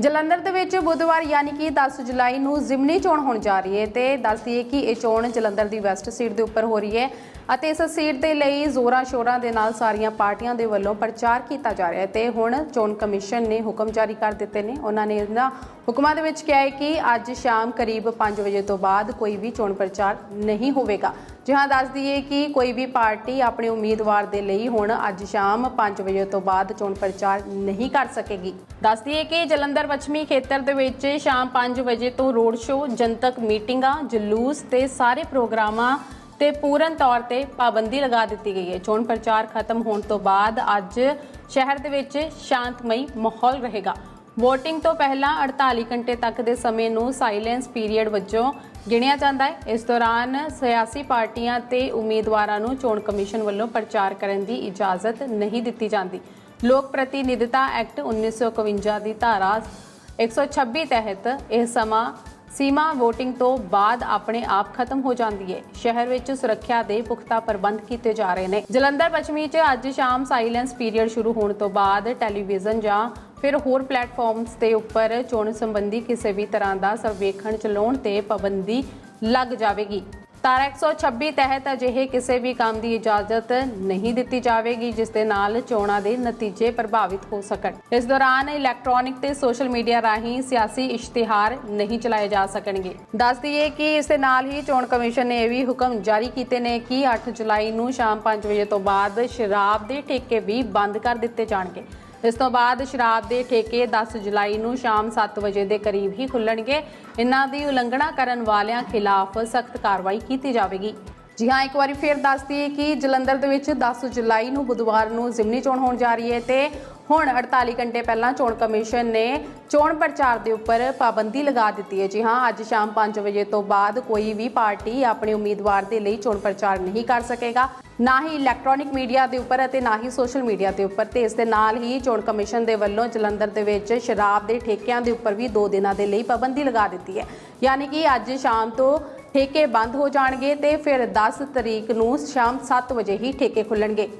ਜਲੰਧਰ ਦੇ ਵਿੱਚ ਬੁੱਧਵਾਰ ਯਾਨੀ ਕਿ 10 ਜੁਲਾਈ ਨੂੰ ਜ਼ਿਮਨੀ ਚੋਣ ਹੋਣ ਜਾ ਰਹੀ ਹੈ ਤੇ ਦੱਸਦੀਏ ਕਿ ਇਹ ਚੋਣ ਜਲੰਧਰ ਦੀ ਵੈਸਟ ਸੀਟ ਦੇ ਉੱਪਰ ਹੋ ਰਹੀ ਹੈ ਅਤੇ ਇਸ ਸੀਟ ਦੇ ਲਈ ਜ਼ੋਰਾਂ ਸ਼ੋਰਾਂ ਦੇ ਨਾਲ ਸਾਰੀਆਂ ਪਾਰਟੀਆਂ ਦੇ ਵੱਲੋਂ ਪ੍ਰਚਾਰ ਕੀਤਾ ਜਾ ਰਿਹਾ ਹੈ ਤੇ ਹੁਣ ਚੋਣ ਕਮਿਸ਼ਨ ਨੇ ਹੁਕਮ ਜਾਰੀ ਕਰ ਦਿੱਤੇ ਨੇ। ਉਹਨਾਂ ਨੇ ਇਹਨਾਂ ਹੁਕਮਾਂ ਦੇ ਵਿੱਚ ਕਿਹਾ ਹੈ ਕਿ ਅੱਜ ਸ਼ਾਮ ਕਰੀਬ 5 ਵਜੇ ਤੋਂ ਬਾਅਦ ਕੋਈ ਵੀ ਚੋਣ ਪ੍ਰਚਾਰ ਨਹੀਂ ਹੋਵੇਗਾ। ਜੀ ਹਾਂ, ਦੱਸ ਦਈਏ ਕਿ ਕੋਈ ਵੀ ਪਾਰਟੀ ਆਪਣੇ ਉਮੀਦਵਾਰ ਦੇ ਲਈ ਹੁਣ ਅੱਜ ਸ਼ਾਮ 5 ਵਜੇ ਤੋਂ ਬਾਅਦ ਚੋਣ ਪ੍ਰਚਾਰ ਨਹੀਂ ਕਰ ਸਕੇਗੀ। ਦੱਸ ਦਈਏ ਕਿ ਜਲੰਧਰ ਪੱਛਮੀ ਖੇਤਰ ਦੇ ਵਿੱਚ ਸ਼ਾਮ 5 ਵਜੇ ਤੋਂ ਰੋਡ ਸ਼ੋਅ, ਜਨਤਕ ਮੀਟਿੰਗਾਂ, ਜਲੂਸ ਤੇ ਸਾਰੇ ਪ੍ਰੋਗਰਾਮਾਂ ਤੇ ਪੂਰਨ ਤੌਰ ਤੇ ਪਾਬੰਦੀ ਲਗਾ ਦਿੱਤੀ ਗਈ ਹੈ। ਚੋਣ ਪ੍ਰਚਾਰ ਖਤਮ ਹੋਣ ਤੋਂ ਬਾਅਦ ਅੱਜ ਸ਼ਹਿਰ ਦੇ ਵਿੱਚ ਸ਼ਾਂਤਮਈ ਮਾਹੌਲ ਰਹੇਗਾ। VOTING ਤੋਂ ਪਹਿਲਾਂ 48 ਘੰਟੇ ਤੱਕ ਦੇ ਸਮੇਂ ਨੂੰ ਸਾਇਲੈਂਸ ਪੀਰੀਅਡ ਵਜੋਂ ਗਿਣਿਆ ਜਾਂਦਾ ਹੈ। ਇਸ ਦੌਰਾਨ ਸਿਆਸੀ ਪਾਰਟੀਆਂ ਤੇ ਉਮੀਦਵਾਰਾਂ ਨੂੰ ਚੋਣ ਕਮਿਸ਼ਨ ਵੱਲੋਂ ਪ੍ਰਚਾਰ ਕਰਨ ਦੀ ਇਜਾਜ਼ਤ ਨਹੀਂ ਦਿੱਤੀ ਜਾਂਦੀ। ਲੋਕ ਪ੍ਰਤੀਨਿਧਤਾ ਐਕਟ 1951 ਦੀ ਧਾਰਾ 126 ਤਹਿਤ ਇਹ ਸਮਾਂ ਸੀਮਾ VOTING ਤੋਂ ਬਾਅਦ ਆਪਣੇ ਆਪ ਖਤਮ ਹੋ ਜਾਂਦੀ ਹੈ। ਸ਼ਹਿਰ ਵਿੱਚ ਸੁਰੱਖਿਆ ਦੇ ਪੁਖਤਾ ਪ੍ਰਬੰਧ ਕੀਤੇ ਜਾ ਰਹੇ ਨੇ। ਜਲੰਧਰ ਪੱਛਮੀ 'ਚ ਅੱਜ ਸ਼ਾਮ ਸਾਇਲੈਂਸ ਪੀਰੀਅਡ ਸ਼ੁਰੂ ਹੋਣ ਤੋਂ ਬਾਅਦ ਟੈਲੀਵਿਜ਼ਨ ਜਾਂ ਫਿਰ ਹੋਰ ਪਲੇਟਫਾਰਮਸ ਦੇ ਉੱਪਰ ਚੋਣ ਸੰਬੰਧੀ ਕਿਸੇ ਵੀ ਤਰ੍ਹਾਂ ਦਾ ਸਰਵੇਖਣ ਚਲਾਉਣ ਤੇ ਪਾਬੰਦੀ ਲੱਗ ਜਾਵੇਗੀ। ਧਾਰਾ 126 ਤਹਿਤ ਅਜਿਹੇ ਕਿਸੇ ਵੀ ਕੰਮ ਦੀ ਇਜਾਜ਼ਤ ਨਹੀਂ ਦਿੱਤੀ ਜਾਵੇਗੀ, ਜਿਸ ਦੇ ਨਾਲ ਚੋਣਾਂ ਦੇ ਨਤੀਜੇ ਪ੍ਰਭਾਵਿਤ ਹੋ ਸਕਣ। ਇਸ ਦੌਰਾਨ ਇਲੈਕਟ੍ਰੋਨਿਕ ਤੇ ਸੋਸ਼ਲ ਮੀਡੀਆ ਰਾਹੀਂ ਸਿਆਸੀ ਇਸ਼ਤਿਹਾਰ ਨਹੀਂ ਚਲਾਏ ਜਾ ਸਕਣਗੇ। ਦੱਸ ਦਈਏ ਕਿ ਇਸ ਦੇ ਨਾਲ ਹੀ ਚੋਣ ਕਮਿਸ਼ਨ ਨੇ ਇਹ ਵੀ ਹੁਕਮ ਜਾਰੀ ਕੀਤੇ ਨੇ ਕਿ 8 ਜੁਲਾਈ ਨੂੰ ਸ਼ਾਮ 5 ਵਜੇ ਤੋਂ ਬਾਅਦ ਸ਼ਰਾਬ ਦੇ ਠੇਕੇ ਵੀ ਬੰਦ ਕਰ ਦਿੱਤੇ ਜਾਣਗੇ। ਇਸ ਤੋਂ ਬਾਅਦ ਸ਼ਰਾਬ ਦੇ ਠੇਕੇ 10 ਜੁਲਾਈ ਨੂੰ ਸ਼ਾਮ 7 ਵਜੇ ਦੇ ਕਰੀਬ ਹੀ ਖੁੱਲਣਗੇ। ਇਹਨਾਂ ਦੀ ਉਲੰਘਣਾ ਕਰਨ ਵਾਲਿਆਂ ਖਿਲਾਫ ਸਖਤ ਕਾਰਵਾਈ ਕੀਤੀ ਜਾਵੇਗੀ। ਜੀ ਹਾਂ, ਇੱਕ ਵਾਰੀ ਫੇਰ ਦੱਸ ਦਈਏ ਕਿ ਜਲੰਧਰ ਦੇ ਵਿੱਚ 10 ਜੁਲਾਈ ਨੂੰ ਬੁੱਧਵਾਰ ਨੂੰ ਜ਼ਿਮਨੀ ਚੋਣ ਹੋਣ ਜਾ ਰਹੀ ਹੈ ਤੇ ਹੁਣ 48 ਘੰਟੇ ਪਹਿਲਾਂ ਚੋਣ ਕਮਿਸ਼ਨ ਨੇ ਚੋਣ ਪ੍ਰਚਾਰ ਦੇ ਉੱਪਰ ਪਾਬੰਦੀ ਲਗਾ ਦਿੱਤੀ ਹੈ। ਜੀ ਹਾਂ, ਅੱਜ ਸ਼ਾਮ 5 ਵਜੇ ਤੋਂ ਬਾਅਦ ਕੋਈ ਵੀ ਪਾਰਟੀ ਆਪਣੇ ਉਮੀਦਵਾਰ ਦੇ ਲਈ ਚੋਣ ਪ੍ਰਚਾਰ ਨਹੀਂ ਕਰ ਸਕੇਗਾ। ਨਾ ਹੀ ਇਲੈਕਟ੍ਰੋਨਿਕ ਮੀਡੀਆ ਦੇ ਉੱਪਰ ਅਤੇ ਨਾ ਹੀ ਸੋਸ਼ਲ ਮੀਡੀਆ ਦੇ ਉੱਪਰ ਤੇ ਇਸ ਦੇ ਨਾਲ ਹੀ ਚੋਣ ਕਮਿਸ਼ਨ ਦੇ ਵੱਲੋਂ ਜਲੰਧਰ ਦੇ ਵਿੱਚ ਸ਼ਰਾਬ ਦੇ ਠੇਕਿਆਂ ਦੇ ਉੱਪਰ ਵੀ 2 ਦਿਨਾਂ ਦੇ ਲਈ ਪਾਬੰਦੀ ਲਗਾ ਦਿੱਤੀ ਹੈ। ਯਾਨੀ ਕਿ ਅੱਜ ਸ਼ਾਮ ਤੋਂ ਠੇਕੇ ਬੰਦ ਹੋ ਜਾਣਗੇ ਤੇ ਫਿਰ 10 ਤਰੀਕ ਨੂੰ ਸ਼ਾਮ 7 ਵਜੇ ਹੀ ਠੇਕੇ ਖੁੱਲਣਗੇ।